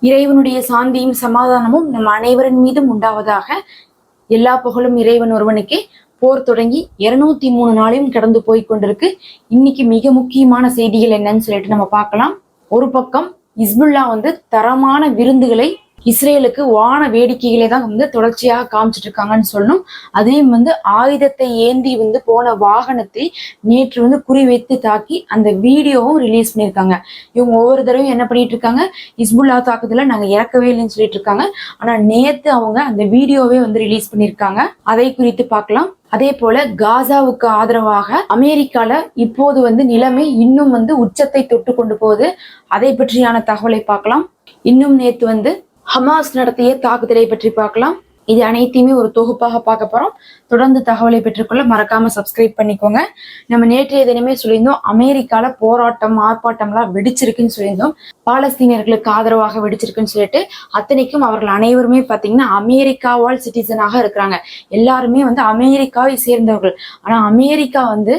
இறைவனுடைய சாந்தியும் சமாதானமும் நம் அனைவரின் மீதும் உண்டாவதாக எல்லா புகழும் இறைவன் ஒருவனுக்கே. போர் தொடங்கி இருநூத்தி மூணு நாளையும் கடந்து போய் கொண்டிருக்கு. இன்னைக்கு மிக முக்கியமான செய்திகள் என்னன்னு சொல்லிட்டு நம்ம பார்க்கலாம். ஒரு பக்கம் இஸ்புல்லா வந்து தரமான விருந்துகளை இஸ்ரேலுக்கு வான வேடிக்கைகளே தான் வந்து தொடர்ச்சியாக காமிச்சிட்டு இருக்காங்கன்னு சொல்லணும். அதையும் வந்து ஆயுதத்தை ஏந்தி வந்து போன வாகனத்தை நேற்று வந்து குறிவைத்து தாக்கி அந்த வீடியோவும் ரிலீஸ் பண்ணியிருக்காங்க. இவங்க ஒவ்வொரு தடவையும் என்ன பண்ணிட்டு இருக்காங்க இஸ்புல்லா தாக்குதல நாங்க இறக்கவே இல்லைன்னு சொல்லிட்டு இருக்காங்க ஆனா நேத்து அவங்க அந்த வீடியோவே வந்து ரிலீஸ் பண்ணியிருக்காங்க. அதை குறித்து பார்க்கலாம். அதே போல காசாவுக்கு ஆதரவாக அமெரிக்கால இப்போது வந்து நிலைமை இன்னும் வந்து உச்சத்தை தொட்டு கொண்டு போகுது. அதை பற்றியான தகவலை பார்க்கலாம். இன்னும் நேத்து வந்து ஹமாஸ் நடத்திய தாக்குதலை பற்றி பார்க்கலாம். இது அனைத்தையுமே ஒரு தொகுப்பாக பார்க்க போறோம். தொடர்ந்து தகவலை பெற்றுக்கொள்ள மறக்காம சப்ஸ்கிரைப் பண்ணிக்கோங்க. நம்ம நேற்றைய தினமே சொல்லியிருந்தோம் அமெரிக்கால போராட்டம் ஆர்ப்பாட்டம்லாம் வெடிச்சிருக்குன்னு சொல்லியிருந்தோம். பாலஸ்தீனியர்களுக்கு ஆதரவாக வெடிச்சிருக்குன்னு சொல்லிட்டு அத்தனைக்கும் அவர்கள் அனைவருமே பாத்தீங்கன்னா அமெரிக்காவால் சிட்டிசனாக இருக்கிறாங்க. எல்லாருமே வந்து அமெரிக்காவை சேர்ந்தவர்கள். ஆனா அமெரிக்கா வந்து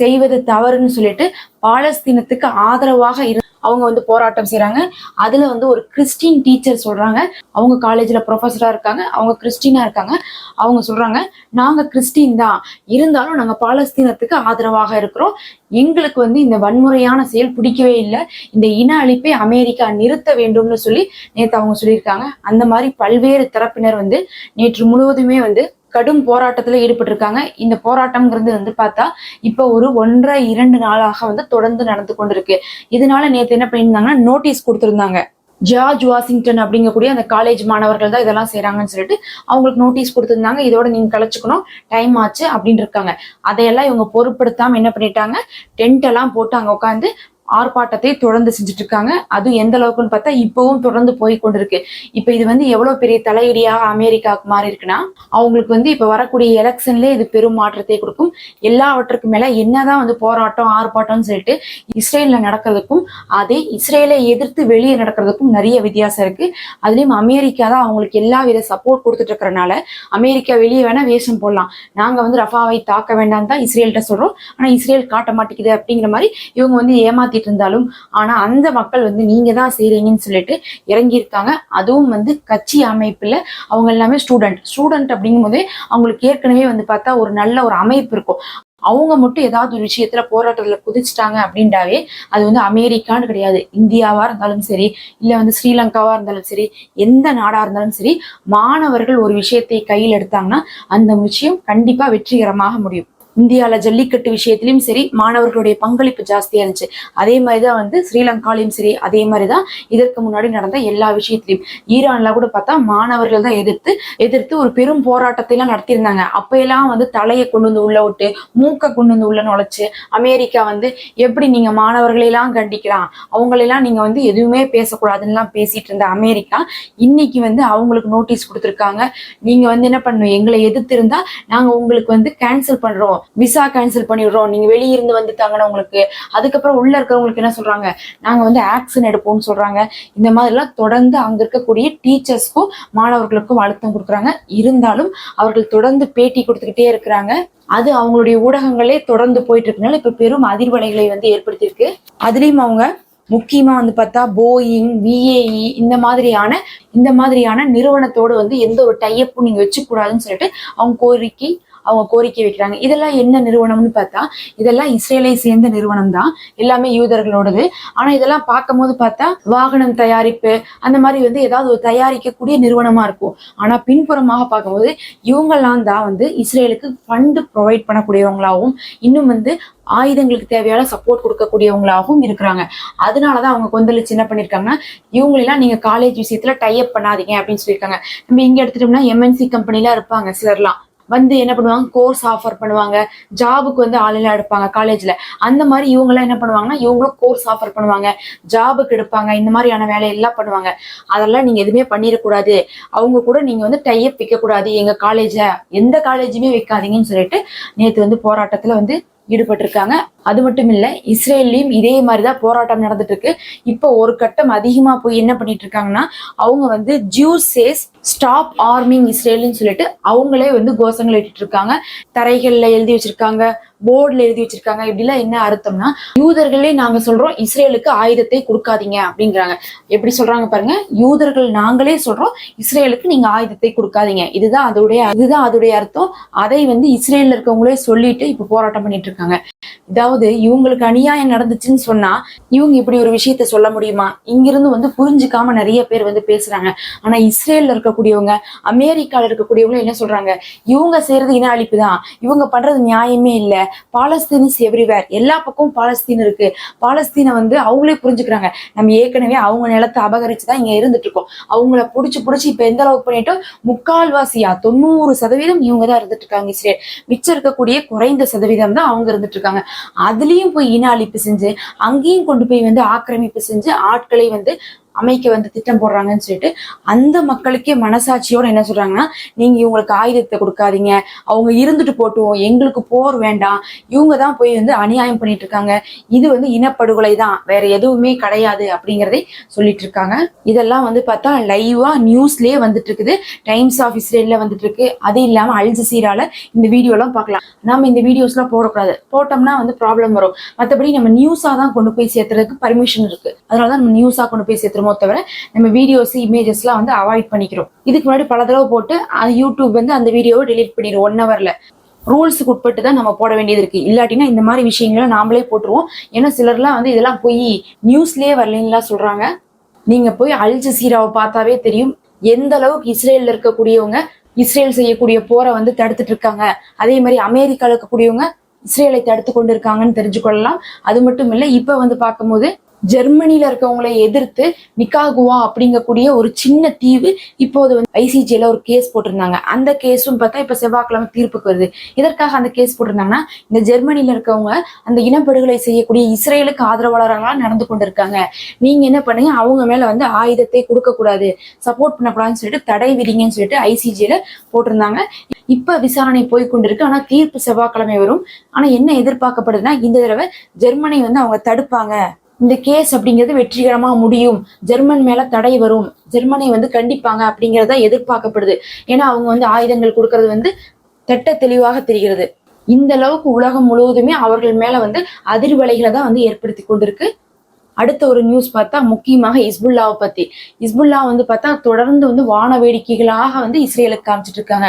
செய்வது தவறுன்னு சொல்லிட்டு பாலஸ்தீனத்துக்கு ஆதரவாக இரு அவங்க வந்து போராட்டம் செய்யறாங்க அதுல வந்து ஒரு கிறிஸ்டின் டீச்சர் சொல்றாங்க. அவங்க காலேஜ்ல ப்ரொஃபஸரா இருக்காங்க. அவங்க கிறிஸ்டினா இருக்காங்க. அவங்க சொல்றாங்க நாங்க கிறிஸ்டின் தான். இருந்தாலும் நாங்க பாலஸ்தீனத்துக்கு ஆதரவாக இருக்கிறோம். எங்களுக்கு வந்து இந்த வன்முறையான செயல் பிடிக்கவே இல்லை. இந்த இன அழிப்பை அமெரிக்கா நிறுத்த வேண்டும்னு சொல்லி நேற்று அவங்க சொல்லியிருக்காங்க. அந்த மாதிரி பல்வேறு தரப்பினர் வந்து நேற்று முழுவதுமே வந்து கடும் போராட்டத்தில் ஈடுபட்டிருக்காங்க. இந்த போராட்டம்ங்கிறது வந்து பார்த்தா இப்போ ஒரு ஒன்றரை இரண்டு நாளாக வந்து தொடர்ந்து நடந்து கொண்டிருக்கு. இதனால நேற்று என்ன பண்ணியிருந்தாங்கன்னா நோட்டீஸ் கொடுத்துருந்தாங்க. ஜார்ஜ் வாஷிங்டன் அப்படிங்கக்கூடிய அந்த காலேஜ் மாணவர்கள் தான் இதெல்லாம் செய்றாங்கன்னு சொல்லிட்டு அவங்களுக்கு நோட்டீஸ் கொடுத்துருந்தாங்க. இதோட நீங்க கழிச்சுக்கணும். டைம் ஆச்சு அப்படின்னு இருக்காங்க. அதையெல்லாம் இவங்க பொருட்படுத்தாம என்ன பண்ணிட்டாங்க? டென்ட் எல்லாம் போட்டு அங்க உட்காந்து ஆர்ப்பாட்டத்தை தொடர்ந்து செஞ்சுட்டு இருக்காங்க அது எந்த அளவுக்குன்னு பார்த்தா இப்பவும் தொடர்ந்து போய் கொண்டிருக்கு இப்ப இது வந்து எவ்வளவு பெரிய தலையீடியாக அமெரிக்காவுக்கு மாறி இருக்குன்னா அவங்களுக்கு வந்து இப்ப வரக்கூடிய எலெக்ஷன்ல இது பெரும் மாற்றத்தை கொடுக்கும். எல்லாவற்றுக்கும் மேல என்னதான் வந்து போராட்டம் ஆர்ப்பாட்டம்னு சொல்லிட்டு இஸ்ரேல்ல நடக்கிறதுக்கும் அதே இஸ்ரேலை எதிர்த்து வெளியே நடக்கிறதுக்கும் நிறைய வித்தியாசம் இருக்கு. அதுலயும் அமெரிக்கா தான் அவங்களுக்கு எல்லா வித சப்போர்ட் கொடுத்துட்டு இருக்கிறனால அமெரிக்கா வெளியே வேணா வேஷம் போடலாம். நாங்க வந்து ரஃபாவை தாக்க வேண்டாம் தான் இஸ்ரேல்கிட்ட சொல்றோம். ஆனா இஸ்ரேல் காட்ட மாட்டேங்குது அப்படிங்கிற மாதிரி இவங்க வந்து ஏமாத்திட்டு இருந்தாலும் ஆனா அந்த மக்கள் வந்து நீங்க தான் செய்றீங்கன்னு சொல்லிட்டு இறங்கியிருக்காங்க. அதுவும் வந்து கட்சி அமைப்புல அவங்க எல்லாமே ஸ்டூடெண்ட் ஸ்டூடெண்ட் அப்படிங்கும்போதே அவங்களுக்கு ஏற்கனவே வந்து பார்த்தா ஒரு நல்ல ஒரு அமைப்பு இருக்கும். அவங்க மட்டும் ஏதாவது ஒரு விஷயத்துல போராட்டத்துல குதிச்சிட்டாங்க அப்படின்றாவே அது வந்து அமெரிக்கான்னு கிடையாது. இந்தியாவா இருந்தாலும் சரி இல்ல வந்து ஸ்ரீலங்காவா இருந்தாலும் சரி எந்த நாடா இருந்தாலும் சரி மாணவர்கள் ஒரு விஷயத்தை கையில் எடுத்தாங்கன்னா அந்த விஷயம் கண்டிப்பா வெற்றிகரமாக முடியும். இந்தியாவில் ஜல்லிக்கட்டு விஷயத்திலயும் சரி மாணவர்களுடைய பங்களிப்பு ஜாஸ்தியா இருந்துச்சு. அதே மாதிரிதான் வந்து ஸ்ரீலங்காலையும் சரி அதே மாதிரிதான் இதற்கு முன்னாடி நடந்த எல்லா விஷயத்திலையும். ஈரான்ல கூட பார்த்தா மாணவர்கள் தான் எதிர்த்து எதிர்த்து ஒரு பெரும் போராட்டத்தை எல்லாம் நடத்தியிருந்தாங்க. அப்பையெல்லாம் வந்து தலையை கொண்டு வந்து உள்ள விட்டு மூக்கை கொண்டு வந்து உள்ள நுழைச்சு அமெரிக்கா வந்து எப்படி நீங்க மாணவர்களை எல்லாம் கண்டிக்கலாம்? அவங்களெல்லாம் நீங்க வந்து எதுவுமே பேசக்கூடாதுன்னு பேசிட்டு இருந்த அமெரிக்கா இன்னைக்கு வந்து அவங்களுக்கு நோட்டீஸ் கொடுத்துருக்காங்க. நீங்க வந்து என்ன பண்ணணும்? எங்களை எதிர்த்து இருந்தா நாங்க உங்களுக்கு வந்து கேன்சல் பண்றோம். விசா கேன்சல் பண்ணிடுறோம். நீங்க வெளியிருந்து வந்து உங்களுக்கு அதுக்கப்புறம் உள்ள இருக்கிறவங்களுக்கு என்ன சொல்றாங்க? நாங்க வந்து ஆக்ஷன் எடுப்போம்னு சொல்றாங்க. இந்த மாதிரிலாம் தொடர்ந்து அங்க இருக்கக்கூடிய டீச்சர்ஸ்க்கும் மாணவர்களுக்கும் அழுத்தம் கொடுக்குறாங்க. இருந்தாலும் அவர்கள் தொடர்ந்து பேட்டி கொடுத்துக்கிட்டே இருக்கிறாங்க. அது அவங்களுடைய ஊடகங்களே தொடர்ந்து போயிட்டு இருக்கனால இப்ப பெரும் அதிர்வலைகளை வந்து ஏற்படுத்தியிருக்கு. அதுலயும் அவங்க முக்கியமா வந்து பார்த்தா போயிங் விஏஇ இந்த மாதிரியான இந்த மாதிரியான நிறுவனத்தோடு வந்து எந்த ஒரு டைப்பும் நீங்க வச்சுக்கூடாதுன்னு சொல்லிட்டு அவங்க கோரிக்கை அவங்க கோரிக்கை வைக்கிறாங்க. இதெல்லாம் என்ன நிறுவனம்னு பார்த்தா இதெல்லாம் இஸ்ரேலை சேர்ந்த நிறுவனம் தான் எல்லாமே யூதர்களோடது. ஆனா இதெல்லாம் பார்க்கும்போது பார்த்தா வாகனம் தயாரிப்பு அந்த மாதிரி வந்து ஏதாவது ஒரு தயாரிக்கக்கூடிய நிறுவனமா இருக்கும். ஆனா பின்புறமாக பார்க்கும்போது இவங்கெல்லாம் தான் வந்து இஸ்ரேலுக்கு ஃபண்டு ப்ரொவைட் பண்ணக்கூடியவங்களாகவும் இன்னும் வந்து ஆயுதங்களுக்கு தேவையான சப்போர்ட் கொடுக்கக்கூடியவங்களாகவும் இருக்கிறாங்க. அதனாலதான் அவங்க கொந்தளிச்சு என்ன பண்ணியிருக்காங்கன்னா இவங்களெல்லாம் நீங்க காலேஜ் விஷயத்துல டைப் பண்ணாதீங்க அப்படின்னு சொல்லியிருக்காங்க. நம்ம இங்க எடுத்துட்டோம்னா எம்என்சி கம்பெனிலாம் இருப்பாங்க சிலர்லாம். வந்து என்ன பண்ணுவாங்க? கோர்ஸ் ஆஃபர் பண்ணுவாங்க. ஜாபுக்கு வந்து ஆளெல்லாம் எடுப்பாங்க காலேஜ்ல அந்த மாதிரி இவங்கெல்லாம் என்ன பண்ணுவாங்கன்னா இவங்களும் கோர்ஸ் ஆஃபர் பண்ணுவாங்க. ஜாபுக்கு எடுப்பாங்க. இந்த மாதிரியான வேலையெல்லாம் பண்ணுவாங்க. அதெல்லாம் நீங்க எதுவுமே பண்ணிடக்கூடாது. அவங்க கூட நீங்க வந்து டைப் வைக்க கூடாது எங்க காலேஜ எந்த காலேஜுமே வைக்காதீங்கன்னு சொல்லிட்டு நேத்து வந்து போராட்டத்துல வந்து ஈடுபட்டிருக்காங்க. அது மட்டும் இல்லை இஸ்ரேல்லையும் இதே மாதிரி தான் போராட்டம் நடந்துட்டு இருக்கு இப்போ ஒரு கட்டம் அதிகமாக போய் என்ன பண்ணிட்டு இருக்காங்கன்னா அவங்க வந்து ஜூஸ் சேஸ் ஸ்டாப் ஆர்மிங் இஸ்ரேல்னு சொல்லிட்டு அவங்களே வந்து கோஷங்கள் இட்டுட்டு இருக்காங்க. தரைகள்ல எழுதி வச்சிருக்காங்க போர்டுல எழுதி வச்சிருக்காங்க. இப்படிலாம் என்ன அர்த்தம்னா யூதர்களே நாங்க சொல்றோம் இஸ்ரேலுக்கு ஆயுதத்தை கொடுக்காதீங்க அப்படிங்கிறாங்க. எப்படி சொல்றாங்க பாருங்க யூதர்கள் நாங்களே சொல்றோம் இஸ்ரேலுக்கு நீங்க ஆயுதத்தை கொடுக்காதீங்க. இதுதான் அதோடைய இதுதான் அதோடைய அர்த்தம். அதை வந்து இஸ்ரேல்ல இருக்கவங்களே சொல்லிட்டு இப்போ போராட்டம் பண்ணிட்டு இருக்காங்க. அதாவது இவங்களுக்கு அநியாயம் நடந்துச்சுன்னு சொன்னா இவங்க இப்படி ஒரு விஷயத்த சொல்ல முடியுமா? இங்கிருந்து வந்து புரிஞ்சுக்காம நிறைய பேர் வந்து பேசுறாங்க. ஆனா இஸ்ரேல்ல இருக்கக்கூடியவங்க அமெரிக்கால இருக்கக்கூடியவங்க என்ன சொல்றாங்க? இவங்க செய்யறது இன அழிப்பு தான். இவங்க பண்றது நியாயமே இல்லை. பாலஸ்தீன்ஸ் எவ்ரிவேர் எல்லா பக்கமும் பாலஸ்தீன் இருக்கு. பாலஸ்தீனை வந்து அவங்களே புரிஞ்சுக்கிறாங்க. நம்ம ஏற்கனவே அவங்க நிலத்தை அபகரிச்சு தான் இங்க இருந்துட்டு இருக்கோம். அவங்கள புடிச்சு புடிச்சு இப்ப எந்த அளவுக்கு பண்ணிட்டோம் முக்கால்வாசியா தொண்ணூறு சதவீதம் இவங்க தான் இருந்துட்டு இருக்காங்க இஸ்ரேல். மிச்சம் இருக்கக்கூடிய குறைந்த சதவீதம் தான் அவங்க இருந்துட்டு இருக்காங்க. அதுலயும் போய் இன அழிப்பு செஞ்சு அங்கேயும் கொண்டு போய் வந்து ஆக்கிரமிப்பு செஞ்சு ஆட்களை வந்து அமைக்க வந்து திட்டம் போடுறாங்கன்னு சொல்லிட்டு அந்த மக்களுக்கே மனசாட்சியோட என்ன சொல்றாங்கன்னா நீங்க இவங்களுக்கு ஆயுதத்தை கொடுக்காதீங்க. அவங்க இருந்துட்டு போட்டுவோம் எங்களுக்கு போர் வேண்டாம். இவங்க தான் போய் வந்து அநியாயம் பண்ணிட்டு இருக்காங்க. இது வந்து இனப்படுகொலை தான். வேற எதுவுமே கிடையாது அப்படிங்கிறதை சொல்லிட்டு இருக்காங்க. இதெல்லாம் வந்து பார்த்தா லைவா நியூஸ்லயே வந்துட்டு இருக்குது. டைம்ஸ் ஆஃப் இஸ்ரேல்ல வந்துட்டு இருக்கு. அது இல்லாம அல் ஜசீரால இந்த வீடியோலாம் பார்க்கலாம். நாம இந்த வீடியோஸ் எல்லாம் போடக்கூடாது. போட்டோம்னா வந்து ப்ராப்ளம் வரும். மற்றபடி நம்ம நியூஸா தான் கொண்டு போய் சேர்த்துறதுக்கு பர்மிஷன் இருக்கு. அதனாலதான் நம்ம நியூஸா கொண்டு போய் சேர்த்துறோமோ தவிர நம்ம வீடியோஸ் இமேஜஸ்லாம் வந்து அவாய்ட் பண்ணிக்கிறோம். இதுக்கு முன்னாடி பல தடவை போட்டு யூடியூப் வந்து அந்த வீடியோவை டெலீட் பண்ணிடும் ஒன் ஹவர்ல ரூல்ஸுக்கு உட்பட்டு தான் நம்ம போட வேண்டியது இருக்கு. இல்லாட்டினா இந்த மாதிரி விஷயங்களை நாமளே போட்டுருவோம். ஏன்னா சிலர்லாம் வந்து இதெல்லாம் போய் நியூஸ்லயே வரலீங்களா சொல்றாங்க. நீங்க போய் அல் ஜசீராவை பார்த்தாவே தெரியும். எந்த அளவுக்கு இஸ்ரேல்ல இருக்கக்கூடியவங்க இஸ்ரேல் செய்யக்கூடிய போரை வந்து தடுத்துட்டு இருக்காங்க. அதே மாதிரி அமெரிக்காவில் இருக்கக்கூடியவங்க இஸ்ரேலை தடுத்து கொண்டு இருக்காங்கன்னு தெரிஞ்சுக்கொள்ளலாம். அது மட்டும் இல்லை இப்போ வந்து பார்க்கும்போது ஜெர்மனியில இருக்கவங்களை எதிர்த்து நிக்காகுவா அப்படிங்கக்கூடிய ஒரு சின்ன தீவு இப்போது வந்து ஐசிஜியில ஒரு கேஸ் போட்டிருந்தாங்க. அந்த கேஸும் பார்த்தா இப்ப செவ்வாய்க்கிழமை தீர்ப்புக்கு வருது. இதற்காக அந்த கேஸ் போட்டிருந்தாங்கன்னா இந்த ஜெர்மனியில இருக்கவங்க அந்த இனப்படுகொலை செய்யக்கூடிய இஸ்ரேலுக்கு ஆதரவாளர்களாக நடந்து கொண்டிருக்காங்க. நீங்க என்ன பண்ணுங்க அவங்க மேல வந்து ஆயுதத்தை கொடுக்க கூடாது சப்போர்ட் பண்ணக்கூடாதுன்னு சொல்லிட்டு தடை விதிங்கன்னு சொல்லிட்டு ஐசிஜியில போட்டிருந்தாங்க. இப்ப விசாரணை போய் கொண்டிருக்கு. ஆனா தீர்ப்பு செவ்வாய்க்கிழமை வரும். ஆனா என்ன எதிர்பார்க்கப்படுதுன்னா இந்த தடவை ஜெர்மனி வந்து அவங்க தடுப்பாங்க. இந்த கேஸ் அப்படிங்கிறது வெற்றிகரமா முடியும். ஜெர்மன் மேல தடை வரும். ஜெர்மனை வந்து கண்டிப்பாங்க அப்படிங்கறத எதிர்பார்க்கப்படுது. ஏன்னா அவங்க வந்து ஆயுதங்கள் கொடுக்கறது வந்து திட்ட தெளிவாக தெரிகிறது. இந்த அளவுக்கு உலகம் முழுவதுமே அவர்கள் மேல வந்து அதிர்வலைகளை தான் வந்து ஏற்படுத்தி கொண்டிருக்கு. அடுத்த ஒரு நியூஸ் பார்த்தா முக்கியமாக இஸ்புல்லாவை பத்தி. இஸ்புல்லா வந்து பார்த்தா தொடர்ந்து வந்து வான வேடிக்கைகளாக வந்து இஸ்ரேலுக்கு காமிச்சிட்டு இருக்காங்க.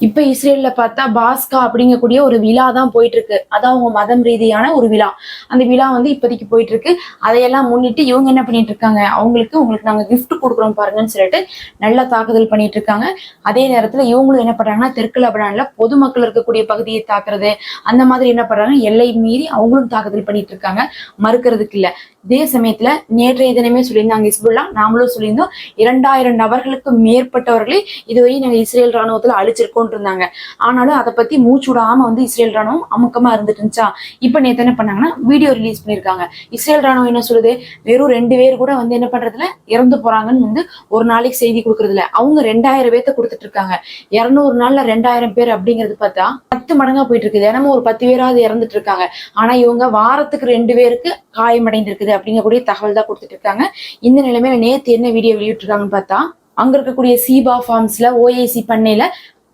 இப்ப இஸ்ரேல்ல பார்த்தா பாஸ்கா அப்படிங்கக்கூடிய ஒரு விழா தான் போயிட்டு இருக்கு. அதான் அவங்க மதம் ரீதியான ஒரு விழா. அந்த விழா வந்து இப்போதைக்கு போயிட்டு இருக்கு அதையெல்லாம் முன்னிட்டு இவங்க என்ன பண்ணிட்டு இருக்காங்க அவங்களுக்கு உங்களுக்கு நாங்கள் கிஃப்ட் கொடுக்குறோம் பாருங்கன்னு சொல்லிட்டு நல்லா தாக்குதல் பண்ணிட்டு இருக்காங்க அதே நேரத்தில் இவங்களும் என்ன பண்றாங்கன்னா தெற்கு லபனான்ல பொதுமக்கள் இருக்கக்கூடிய பகுதியை தாக்குறது அந்த மாதிரி என்ன பண்றாங்க? எல்லை மீறி அவங்களும் தாக்குதல் பண்ணிட்டு இருக்காங்க மறுக்கிறதுக்கு இல்லை. இதே சமயத்துல நேற்றைய தினமே சொல்லியிருந்தாங்க இஸ்புல்லா நாமளும் சொல்லியிருந்தோம் இரண்டாயிரம் நபர்களுக்கு மேற்பட்டவர்களே இதுவரை நாங்கள் இஸ்ரேல் ராணுவத்துல அழிச்சிருக்கோம் இருந்தாங்க ஆனாலும் அதை பத்தி மூச்சு விடாம வந்து இஸ்ரேல் ராணுவம் அமுக்கமா இருந்துட்டு இருந்துச்சா? இப்ப நேற்று என்ன பண்ணாங்கன்னா வீடியோ ரிலீஸ் பண்ணியிருக்காங்க. இஸ்ரேல் ராணுவம் என்ன சொல்லுது? வெறும் ரெண்டு பேர் கூட வந்து என்ன பண்றதுல இறந்து போறாங்கன்னு வந்து ஒரு நாளைக்கு செய்தி கொடுக்கறதுல அவங்க ரெண்டாயிரம் பேர்த்த கொடுத்துட்டு இருக்காங்க. இரநூறு நாள்ல ரெண்டாயிரம் பேர் அப்படிங்கிறது பார்த்தா பத்து மடங்கா போயிட்டு இருக்குது தினமும் ஒரு பத்து பேராவது இறந்துட்டு இருக்காங்க. ஆனா இவங்க வாரத்துக்கு ரெண்டு பேருக்கு காயமடைந்திருக்குது அப்படிங்கக்கூடிய தகவல் தான் கொடுத்துட்டு இருக்காங்க. இந்த நிலைமையில நேத்து என்ன வீடியோ வெளியிட்டிருக்காங்கன்னு பார்த்தா அங்க இருக்கக்கூடிய சீபா ஃபார்ம்ஸ்ல ஓஏசி பண்ணையில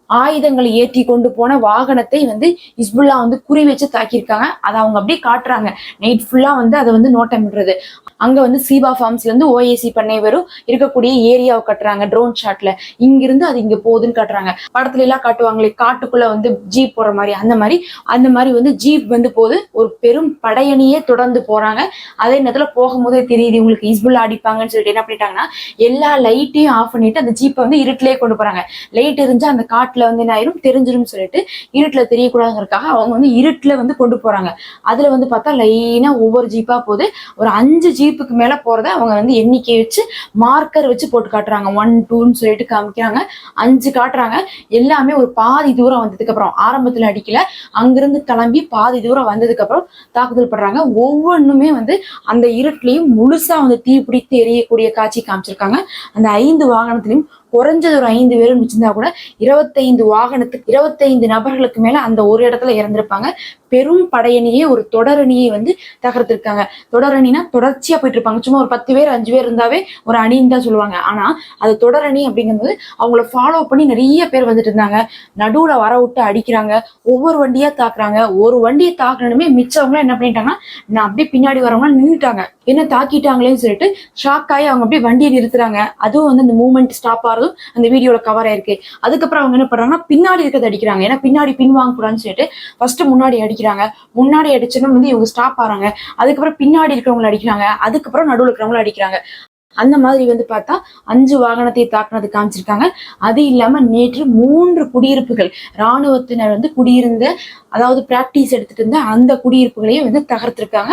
ஆயுதங்களை ஏற்றி கொண்டு போன வாகனத்தை வந்து இஸ்புல்லா வந்து குறி வச்சு தாக்கியிருக்காங்க. அதை அவங்க அப்படியே காட்டுறாங்க. நைட் ஃபுல்லா வந்து அதை வந்து நோட்டமிடுறது அங்க வந்து சீபா ஃபார்ம்ஸ்ல இருந்து ஓஏசி பண்ணை வரும். இருக்கக்கூடிய ஏரியாவை கட்டுறாங்க ட்ரோன் ஷாட்ல இங்கிருந்து அது இங்க போகுதுன்னு காட்டுறாங்க. படத்துல எல்லாம் காட்டுவாங்களே காட்டுக்குள்ள வந்து ஜீப் போற மாதிரி அந்த மாதிரி. அந்த மாதிரி வந்து ஜீப் வந்து போகுது ஒரு பெரும் படையணியே தொடர்ந்து போறாங்க. அதே நேரத்துல போகும்போதே தெரியுது உங்களுக்கு இஸ்புல்லா அடிப்பாங்கன்னு சொல்லிட்டு என்ன பண்ணிட்டாங்கன்னா எல்லா லைட்டையும் ஆஃப் பண்ணிட்டு அந்த ஜீப்பை வந்து இருட்டிலே கொண்டு போறாங்க. லைட் இருந்தா அந்த காட்டுல வந்து என்ன ஆயிரும்? தெரிஞ்சிடும் சொல்லிட்டு இருட்டில் தெரியக்கூடாதுங்கிறதுக்காக அவங்க வந்து இருட்டில் வந்து கொண்டு போறாங்க. அதில் வந்து பார்த்தா லைனா ஒவ்வொரு ஜீப்பாக போகுது. ஒரு அஞ்சு ஜீப்புக்கு மேலே போகிறத அவங்க வந்து எண்ணிக்கை வச்சு மார்க்கர் வச்சு போட்டு காட்டுறாங்க. ஒன் டூன்னு சொல்லிட்டு காமிக்கிறாங்க. அஞ்சு காட்டுறாங்க. எல்லாமே ஒரு பாதி தூரம் வந்ததுக்கப்புறம் ஆரம்பத்தில் அடிக்கல. அங்கிருந்து கிளம்பி பாதி தூரம் வந்ததுக்கப்புறம் தாக்குதல் படுறாங்க ஒவ்வொன்றுமே வந்து அந்த இருட்டுலயும் முழுசாக வந்து தீ பிடித்து எரியக்கூடிய காட்சி காமிச்சிருக்காங்க. அந்த ஐந்து வாகனத்திலையும் குறைஞ்சது ஒரு ஐந்து பேரும் வச்சிருந்தா கூட இருபத்தைந்து வாகனத்துக்கு இருபத்தைந்து நபர்களுக்கு மேல அந்த ஒரு இடத்துல இறந்திருப்பாங்க. பெரும் படையணியே ஒரு தொடரணியை வந்து தகர்த்திருக்காங்க. தொடரணினா தொடர்ச்சியா போயிட்டு இருப்பாங்க சும்மா ஒரு பத்து பேர் அஞ்சு பேர் இருந்தாவே ஒரு அணின்னு தான் சொல்லுவாங்க. ஆனா அது தொடரணி அப்படிங்கும்போது அவங்கள ஃபாலோ பண்ணி நிறைய பேர் வந்துட்டு இருந்தாங்க. நடுவுல வர விட்டு அடிக்கிறாங்க. ஒவ்வொரு வண்டியா தாக்குறாங்க. ஒரு வண்டியை தாக்கணுமே மிச்சவங்க என்ன பண்ணிட்டாங்கன்னா நான் அப்படியே பின்னாடி வரவங்க நின்றுட்டாங்க என்ன தாக்கிட்டாங்களேன்னு சொல்லிட்டு ஷாக் ஆகி அவங்க அப்படியே வண்டியை நிறுத்துறாங்க. அதுவும் வந்து அந்த மூவ்மெண்ட் ஸ்டாப் ஆகிறதும் அந்த வீடியோல கவர் ஆயிருக்கு. அதுக்கப்புறம் அவங்க என்ன பண்றாங்கன்னா பின்னாடி இருக்கிறத அடிக்கிறாங்க. ஏன்னா பின்னாடி பின் வாங்க கூடாதுன்னு சொல்லிட்டு ஃபர்ஸ்ட் முன்னாடி அடிக்கிறாங்க. முன்னாடி அடிச்சோன்னு வந்து இவங்க ஸ்டாப் ஆறாங்க. அதுக்கப்புறம் பின்னாடி இருக்கிறவங்களை அடிக்கிறாங்க. அதுக்கப்புறம் நடுவில் இருக்கிறவங்கள அடிக்கிறாங்க. அந்த மாதிரி வந்து பார்த்தா அஞ்சு வாகனத்தை தாக்குனது காமிச்சிருக்காங்க. அது இல்லாம நேற்று மூன்று குடியிருப்புகள் இராணுவத்தினர் வந்து குடியிருந்த அதாவது பிராக்டிஸ் எடுத்துட்டு இருந்த அந்த குடியிருப்புகளையும் வந்து தகர்த்திருக்காங்க.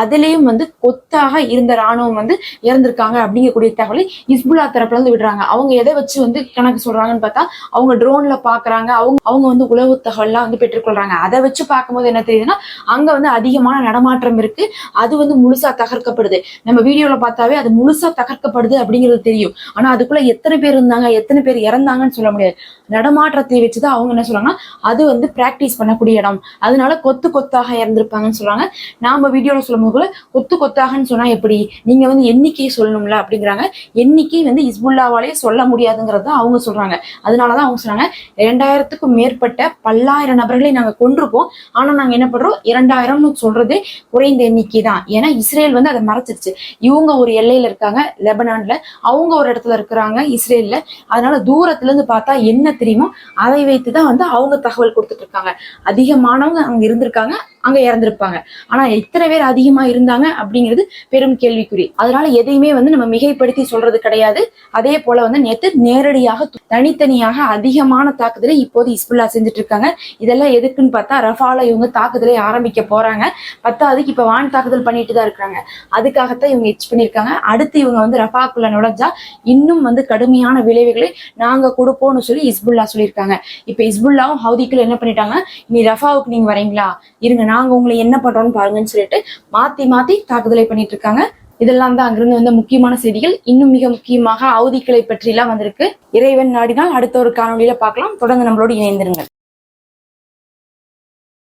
அதுலயும் வந்து கொத்தாக இருந்த ராணுவம் வந்து இறந்திருக்காங்க அப்படிங்கக்கூடிய தகவலை இஸ்புல்லா தரப்புல இருந்து விடுறாங்க. அவங்க எதை வச்சு வந்து கணக்கு சொல்றாங்கன்னு பார்த்தா அவங்க ட்ரோன்ல பாக்குறாங்க அவங்க அவங்க வந்து உளவு தகவல்லாம் வந்து பெற்றுக்கொள்றாங்க. அதை வச்சு பார்க்கும்போது என்ன தெரியுதுன்னா அங்க வந்து அதிகமான நடமாட்டம் இருக்கு. அது வந்து முழுசா தகர்க்கப்படுது. நம்ம வீடியோல பார்த்தாவே அது முழுசா தகர்க்கப்படுது அப்படிங்கிறது தெரியும். ஆனா அதுக்குள்ள எத்தனை பேர் இருந்தாங்க எத்தனை பேர் இறந்தாங்கன்னு சொல்ல முடியாது. நடமாற்றத்தை வச்சுதான் அவங்க என்ன சொல்றாங்கன்னா அது வந்து பிராக்டிஸ் பண்ணக்கூடிய இடம். அதனால கொத்து கொத்தாக இறந்திருப்பாங்கன்னு சொல்றாங்க. நாம வீடியோல சொல்லும் போது கொத்து கொத்தாகன்னு சொன்னா எப்படி? நீங்க வந்து எண்ணிக்கையை சொல்லணும்ல அப்படிங்கிறாங்க. எண்ணிக்கை வந்து இஸ்புல்லாவாலே சொல்ல முடியாதுங்கிறது தான் அவங்க சொல்றாங்க. அதனாலதான் அவங்க சொல்றாங்க இரண்டாயிரத்துக்கும் மேற்பட்ட பல்லாயிரம் நபர்களை நாங்க கொண்டிருப்போம் ஆனா நாங்க என்ன பண்றோம்? இரண்டாயிரம்னு சொல்றது குறைந்த எண்ணிக்கை தான் ஏன்னா இஸ்ரேல் வந்து அதை மறைச்சிருச்சு. இவங்க ஒரு எல்லையில இருக்காங்க. லெபனான்ல அவங்க ஒரு இடத்துல இருக்கிறாங்க இஸ்ரேல்ல. அதனால தூரத்துல இருந்து பார்த்தா என்ன தெரியுமோ? அதை வைத்து தான் வந்து அவங்க தகவல் கொடுத்துட்டு இருக்காங்க. அதிகமானவங்க அங்க இருந்திருக்காங்க. அங்க இறந்திருப்பாங்க. ஆனா எத்தனை பேர் அதிகமா இருந்தாங்க அப்படிங்கிறது பெரும் கேள்விக்குறி. அதனால எதையுமே வந்து நம்ம மிகைப்படுத்தி சொல்றது கிடையாது. அதே போல வந்து நேற்று நேரடியாக தனித்தனியாக அதிகமான தாக்குதலை இப்போது இஸ்புல்லா செஞ்சுட்டு இருக்காங்க இதெல்லாம் எதுக்குன்னு பார்த்தா ரஃபால இவங்க தாக்குதலை ஆரம்பிக்க போறாங்க. பத்தாவதுக்கு இப்ப வான் தாக்குதல் பண்ணிட்டு தான் இருக்கிறாங்க அதுக்காகத்தான் இவங்க எச் பண்ணியிருக்காங்க. அடுத்து இவங்க வந்து ரஃபாக்குள்ள நுழைஞ்சா இன்னும் வந்து கடுமையான விளைவுகளை நாங்க கொடுப்போம்னு சொல்லி இஸ்புல்லா சொல்லியிருக்காங்க. இப்ப இஸ்புல்லாவும் ஹவுதிக்குள்ள என்ன பண்ணிட்டாங்க? நீ ரஃபாவுக்கு நீங்க வரீங்களா? இருங்க நாங்க உங்களை என்ன பண்றோம்னு பாருங்கன்னு சொல்லிட்டு மாத்தி மாத்தி தாக்குதலை பண்ணிட்டு இருக்காங்க இதெல்லாம் தான் அங்கிருந்து வந்த முக்கியமான செய்திகள். இன்னும் மிக முக்கியமாக அவதிக்களை பற்றியெல்லாம் வந்திருக்கு. இறைவன் நாடினால் அடுத்த ஒரு காணொலியில பார்க்கலாம். தொடர்ந்து நம்மளோடு இணைந்திருங்கள்.